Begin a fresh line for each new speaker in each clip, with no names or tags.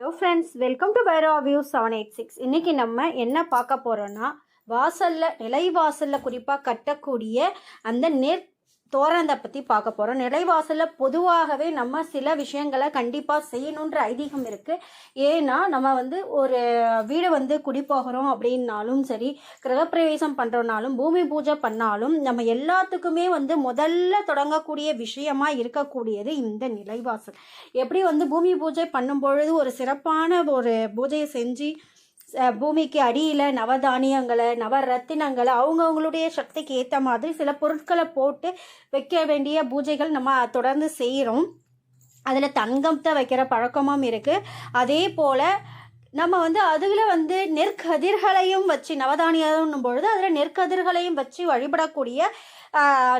Hello friends welcome to pyro view seven eight six இன்றைக்கி நம்ம என்ன பார்க்க போகிறோன்னா வாசலில் நிலைவாசலில் குறிப்பாக கட்டக்கூடிய அந்த நெற் தோரந்தை பற்றி பார்க்க போகிறோம் நிலைவாசலில் பொதுவாகவே நம்ம சில விஷயங்களை கண்டிப்பாக செய்யணுன்ற ஐதீகம் இருக்குது ஏன்னா நம்ம வந்து ஒரு வீடு வந்து குடி போகிறோம் அப்படின்னாலும் சரி கிரகப்பிரவேசம் பண்ணுறோனாலும் பூமி பூஜை பண்ணாலும் நம்ம எல்லாத்துக்குமே வந்து முதல்ல தொடங்கக்கூடிய விஷயமா இருக்கக்கூடியது இந்த நிலைவாசல். எப்படி வந்து பூமி பூஜை பண்ணும் பொழுது ஒரு சிறப்பான ஒரு பூஜையை செஞ்சு பூமிக்கு அடியில் நவதானியங்களை நவரத்தினங்களை அவங்கவுங்களுடைய சக்திக்கு ஏற்ற மாதிரி சில பொருட்களை போட்டு வைக்க வேண்டிய பூஜைகள் நம்ம தொடர்ந்து செய்கிறோம் அதில் தங்கத்தை வைக்கிற பழக்கமும் இருக்குது அதே போல் நம்ம வந்து அதில் வந்து நெற்கதிர்களையும் வச்சு நவதானியம் பொழுது அதில் நெற்கதிர்களையும் வச்சு வழிபடக்கூடிய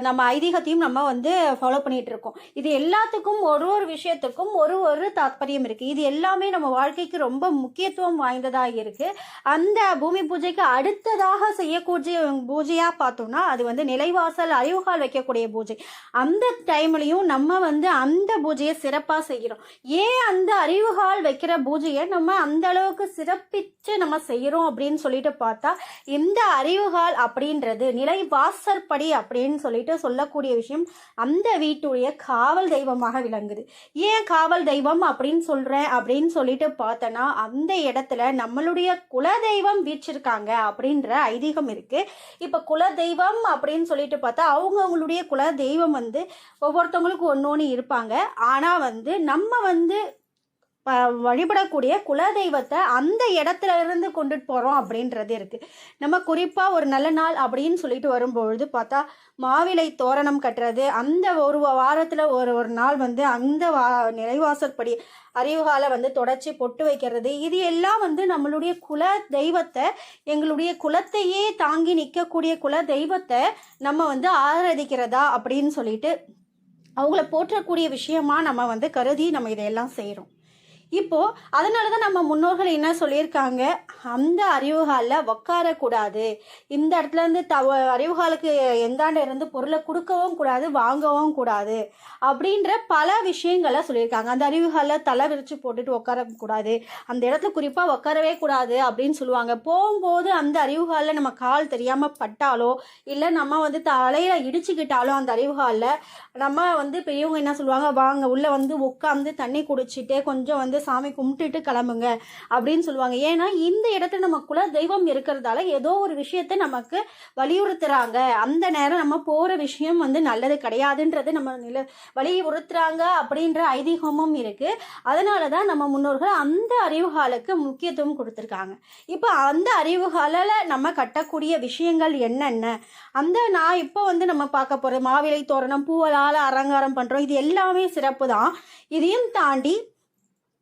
நம்ம ஐதீகத்தையும் நம்ம வந்து ஃபாலோ பண்ணிட்டு இருக்கோம் இது எல்லாத்துக்கும் ஒரு ஒரு விஷயத்துக்கும் ஒரு ஒரு தாத்பரியம் இருக்குது இது எல்லாமே நம்ம வாழ்க்கைக்கு ரொம்ப முக்கியத்துவம் வாய்ந்ததாக இருக்குது அந்த பூமி பூஜைக்கு அடுத்ததாக செய்யக்கூடிய பூஜையாக பார்த்தோம்னா அது வந்து நிலைவாசல் அறிவுகால் வைக்கக்கூடிய பூஜை. அந்த டைம்லையும் நம்ம வந்து அந்த பூஜையை சிறப்பாக செய்கிறோம். ஏன் அந்த அறிவுகால் வைக்கிற பூஜையை நம்ம அந்த அளவுக்கு சிறப்பித்து நம்ம செய்கிறோம் அப்படின்னு சொல்லிட்டு பார்த்தா இந்த அறிவுகால் அப்படின்றது நிலை வாசற்படி அப்படின்னு சொல்லிட்டு சொல்லக்கூடிய விஷயம் அந்த வீட்டுடைய காவல் தெய்வமாக விளங்குது. ஏன் காவல் தெய்வம் அப்படின்னு சொல்கிறேன் அப்படின்னு சொல்லிட்டு பார்த்தோன்னா அந்த இடத்துல நம்மளுடைய குலதெய்வம் வீச்சிருக்காங்க அப்படின்ற ஐதீகம் இருக்குது இப்போ குலதெய்வம் அப்படின்னு சொல்லிட்டு பார்த்தா அவங்கவுங்களுடைய குலதெய்வம் வந்து ஒவ்வொருத்தவங்களுக்கும் ஒன்று ஒன்று இருப்பாங்க. ஆனால் வந்து நம்ம வந்து வழிபடக்கூடிய குலதெய்வத்தை அந்த இடத்துல இருந்து கொண்டுட்டு போகிறோம் அப்படின்றது இருக்குது நம்ம குறிப்பாக ஒரு நல்ல நாள் அப்படின்னு சொல்லிட்டு வரும்பொழுது பார்த்தா மாவிலை தோரணம் கட்டுறது அந்த ஒரு வாரத்தில் ஒரு ஒரு நாள் வந்து அந்த வா நிலைவாசற்படி அறிவுகால வந்து தொடச்சி பொட்டு வைக்கிறது. இது எல்லாம் வந்து நம்மளுடைய குல தெய்வத்தை எங்களுடைய குலத்தையே தாங்கி நிற்கக்கூடிய குல தெய்வத்தை நம்ம வந்து ஆராதிக்கிறதா அப்படின்னு சொல்லிட்டு அவங்கள போற்றக்கூடிய விஷயமா நம்ம வந்து கருதி நம்ம இதையெல்லாம் செய்கிறோம் இப்போ அதனால தான் நம்ம முன்னோர்கள் என்ன சொல்லியிருக்காங்க? அந்த அறிவுகாலில் உக்காரக்கூடாது. இந்த இடத்துல இருந்து தவ அறிவுகாலுக்கு எந்தாண்ட இருந்து பொருளை கொடுக்கவும் கூடாது வாங்கவும் கூடாது அப்படின்ற பல விஷயங்களை சொல்லியிருக்காங்க. அந்த அறிவுகாலில் தலை விரிச்சு போட்டுட்டு உட்காரக்கூடாது அந்த இடத்துல குறிப்பாக உட்காரவே கூடாது அப்படின்னு சொல்லுவாங்க. போகும்போது அந்த அறிவுகாலில் நம்ம கால் தெரியாமல் பட்டாலோ இல்லை நம்ம வந்து தலையில் இடிச்சுக்கிட்டாலோ அந்த அறிவுகாலில் நம்ம வந்து பெரியவங்க என்ன சொல்லுவாங்க? வாங்க உள்ளே வந்து உட்காந்து தண்ணி குடிச்சிட்டு கொஞ்சம் வந்து சாமி கும்பிட்டுட்டு கிளம்புங்க அப்படின்னு சொல்லுவாங்க. ஏன்னா இந்த இடத்துல நம்ம குல தெய்வம் இருக்கிறதால ஏதோ ஒரு விஷயத்தை நமக்கு வலியுறுத்துறாங்க. அந்த நேரம் நம்ம போகிற விஷயம் வந்து நல்லது கிடையாதுன்றது நம்ம நில வலியுறுத்துறாங்க அப்படின்ற ஐதீகமும் இருக்குது அதனால தான் நம்ம முன்னோர்கள் அந்த அறிவுகாலுக்கு முக்கியத்துவம் கொடுத்துருக்காங்க. இப்போ அந்த அறிவுகாலில் நம்ம கட்டக்கூடிய விஷயங்கள் என்னென்ன? அந்த நான் இப்போ வந்து நம்ம பார்க்க போகிற மாவிலை தோரணம் பூவலால் அலங்காரம் பண்ணுறோம் இது எல்லாமே சிறப்பு தான் இதையும் தாண்டி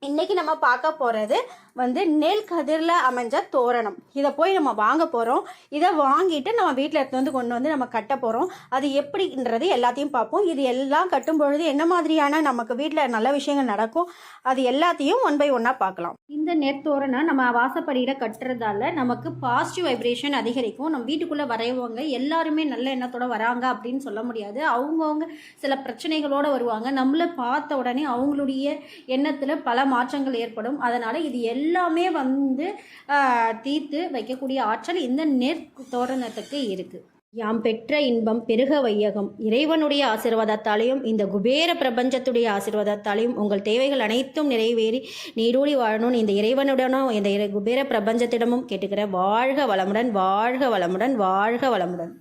இன்னைக்கு நம்ம பார்க்க போகிறது வந்து நெல் கதிரில் அமைஞ்ச தோரணம். இதை போய் நம்ம வாங்க போகிறோம் இதை வாங்கிட்டு நம்ம வீட்டில் எடுத்து வந்து கொண்டு வந்து நம்ம கட்ட போகிறோம் அது எப்படின்றது எல்லாத்தையும் பார்ப்போம். இது எல்லாம் கட்டும் பொழுது என்ன மாதிரியான நமக்கு வீட்டில் நல்ல விஷயங்கள் நடக்கும்? அது எல்லாத்தையும் ஒன் பை ஒன்னாக பார்க்கலாம். இந்த நெற்தோரணம் நம்ம வாசப்படியில் கட்டுறதால நமக்கு பாசிட்டிவ் வைப்ரேஷன் அதிகரிக்கும். நம்ம வீட்டுக்குள்ளே வரைவங்க எல்லாருமே நல்ல எண்ணத்தோடு வராங்க அப்படின்னு சொல்ல முடியாது. அவங்கவுங்க சில பிரச்சனைகளோடு வருவாங்க. நம்மளை பார்த்த உடனே அவங்களுடைய எண்ணத்தில் பல மாற்றங்கள் ஏற்படும். அதனால் இது எல்லாமே வந்து தீர்த்து வைக்கக்கூடிய ஆற்றல் இந்த நெற்தோரணத்துக்கு இருக்குது யாம் பெற்ற இன்பம் பெருக வையகம். இறைவனுடைய ஆசீர்வாதத்தாலையும் இந்த குபேர பிரபஞ்சத்துடைய ஆசீர்வாதத்தாலையும் உங்கள் தேவைகள் அனைத்தும் நிறைவேறி நீரூடி வாழணும்னு இந்த இறைவனுடனும் இந்த இறை- குபேர பிரபஞ்சத்திடமும் கேட்டுக்கிற வாழ்க வளமுடன் வாழ்க வளமுடன் வாழ்க வளமுடன்.